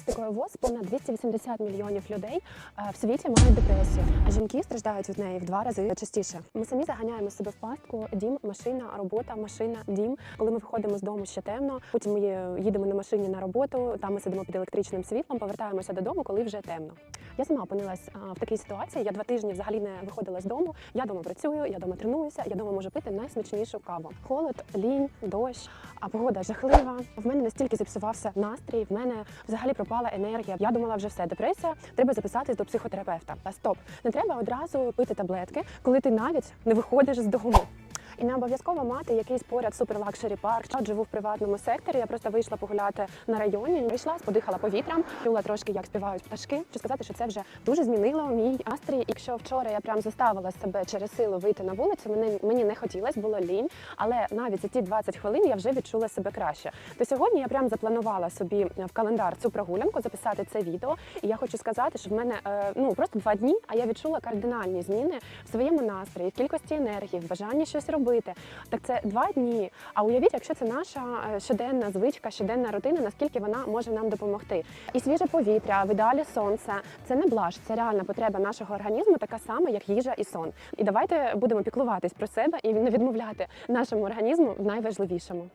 статистикою ВОЗ понад 280 мільйонів людей е, в світі мають депресію, а жінки страждають від неї в два рази частіше. Ми самі заганяємо себе в пастку. Дім, машина, робота, машина, дім. Коли ми виходимо з дому ще темно, потім ми їдемо на машині на роботу. Там ми сидимо під електричним світлом, повертаємося додому, коли вже темно. Я сама опинилась а, в такій ситуації. Я два тижні взагалі не виходила з дому. Я дома працюю, я дома тренуюся, я дома можу пити найсмачнішу каву. Холод, лінь, дощ, а погода жахлива. В мене настільки зіпсувався настрій, в мене взагалі пропала енергія. Я думала, вже все, депресія, треба записатись до психотерапевта. Та стоп, не треба одразу пити таблетки, коли ти навіть не виходиш з дому. І не обов'язково мати якийсь поряд суперлакшері парк. Я живу в приватному секторі. Я просто вийшла погуляти на районі. Вийшла, подихала повітрям, чула трошки, як співають пташки. Хочу сказати, що це вже дуже змінило мій настрій. Якщо вчора я прям заставила себе через силу вийти на вулицю, мені, мені не хотілося, було лінь. Але навіть за ті 20 хвилин я вже відчула себе краще. То сьогодні я прям запланувала собі в календар цю прогулянку, записати це відео. І я хочу сказати, що в мене е, ну просто два дні, а я відчула кардинальні зміни в своєму настрої, в кількості енергії, в бажанні щось робити. Так це два дні. А уявіть, якщо це наша е, щоденна звичка, щоденна рутина, наскільки вона може нам допомогти. І свіже повітря, в ідеалі сонце це не блаж, це реальна потреба нашого організму, така сама, як їжа і сон. І давайте будемо піклуватись про себе і не відмовляти нашому організму в найважливішому.